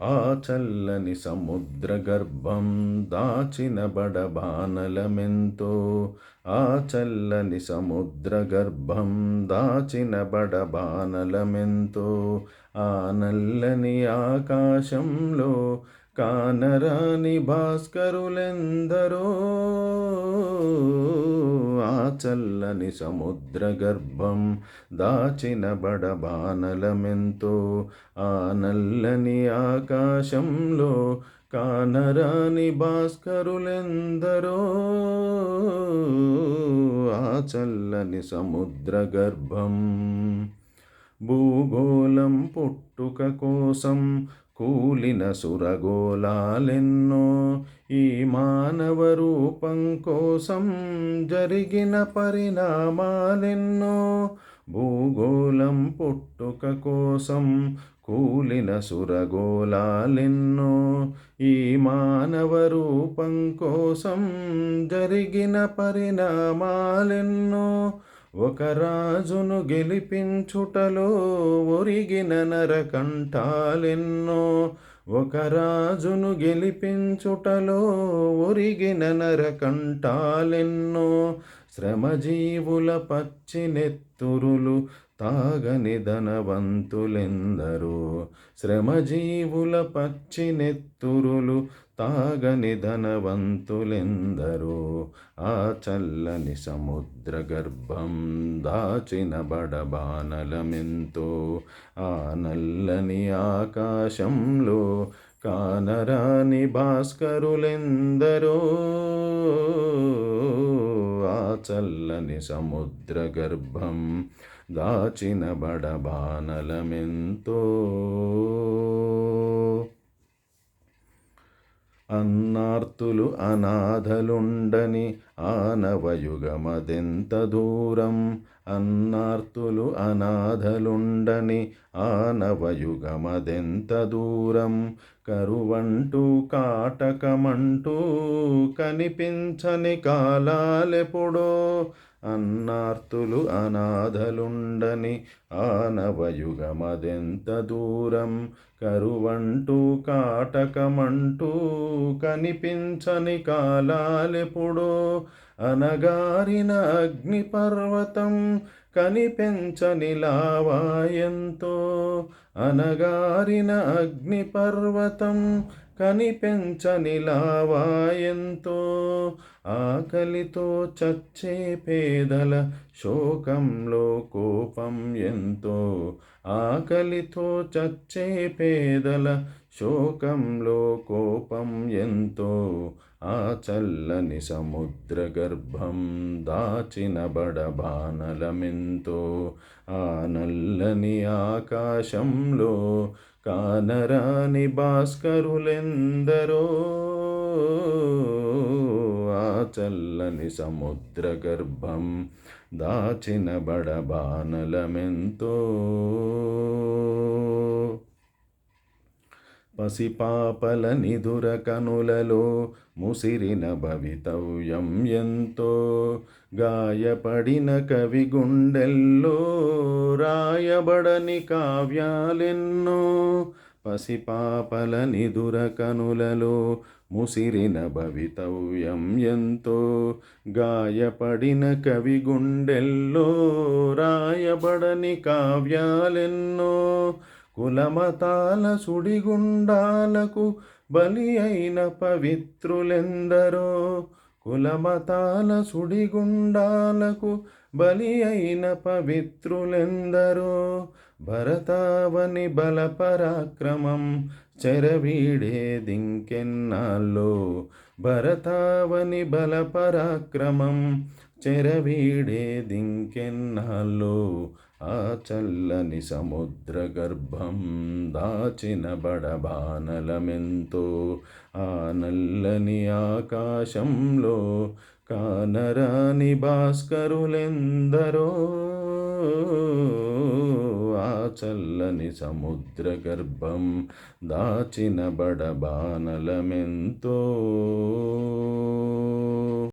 ఆ చల్లని సముద్ర గర్భం దాచిన బడబానలమెంతో ఆ చల్లని సముద్ర గర్భం దాచిన బడబానలమెంతో ఆ నల్లని ఆకాశంలో కానరాని భాస్కరులెందరో ఆ చల్లని సముద్ర గర్భం దాచిన బడబానలమెంతో ఆ నల్లని ఆకాశంలో కానరాని భాస్కరులెందరో ఆ చల్లని సముద్ర గర్భం భూగోళం పుట్టుక కోసం కూలిన సురగోళాలెన్నో ఈ మానవ రూపం కోసం జరిగిన పరిణామాలెన్నో భూగోళం పుట్టుక కోసం కూలిన సురగోళాలెన్నో ఈ మానవ రూపం కోసం జరిగిన పరిణామాలెన్నో ఒక రాజును గెలిపించుటలో ఒరిగిన నరకంఠాలెన్నో. ఒక రాజును గెలిపించుటలో ఒరిగిన నరకంఠాలెన్నో. శ్రమజీవుల పచ్చి నెత్తురులు తాగని ధనవంతులెందరో శ్రమజీవుల పచ్చి నెత్తురులు తాగని ధనవంతులెందరో ఆ చల్లని సముద్ర గర్భం దాచిన బడబానలమెంతో ఆ నల్లని ఆకాశంలో కానరాని భాస్కరులెందరో. చల్లని సముద్ర గర్భం దాచిన బడబానలమెంతో అన్నార్తులు అనాథలుండని ఆనవయుగమదెంత దూరం? అన్నార్తులు అనాథలుండని ఆనవయుగమదెంత దూరం? కరువంటూ కాటకమంటూ కనిపించని కాలాలెప్పుడో అన్నార్తులు అనాథలుండని ఆనవయుగమదెంత దూరం? కరువంటూ కాటకమంటూ కనిపించని కాలాలెప్పుడో? అనగారిన అగ్నిపర్వతం కనిపించని లావాయంతో అనగారిన అగ్నిపర్వతం కనిపెంచని లావాయంతో ఆకలితో చచ్చే పేదల శోకంలో కోపం ఎంతో. ఆకలితో చచ్చే పేదల శోకంలో కోపం ఎంతో ఆ చల్లని సముద్ర గర్భం దాచిన బడబానలమెంతో ఆ నల్లని ఆకాశంలో కానరాని భాస్కరులెందరో ఆ చల్లని సముద్ర గర్భం దాచిన బడబానలమెంతో. పసిపాపల నిధుర కనులలో ముసిరిన భవితవ్యం ఎంతో. గాయపడిన కవి గుండెల్లో రాయబడని కావ్యాలెన్నో. పసిపాపల నిధుర కనులలో ముసిరిన భవితవ్యం ఎంతో. గాయపడిన కవి గుండెల్లో రాయబడని కావ్యాలెన్నో. కులమతాల సుడిగుండాలకు బలి అయిన పవిత్రులెందరో? కులమతాల సుడిగుండాలకు బలి అయిన పవిత్రులెందరో? భరతావని బలపరాక్రమం చెరవీడేదింకెన్నాళ్ళో భరతావని బలపరాక్రమం చెరవీడేదింకెన్నాళ్ళో ఆ చల్లని సముద్ర గర్భం దాచిన బడబానలమెంతో ఆ నల్లని ఆకాశంలో కానరాని భాస్కరులెందరో ఆ చల్లని సముద్ర గర్భం దాచిన బడబానలమెంతో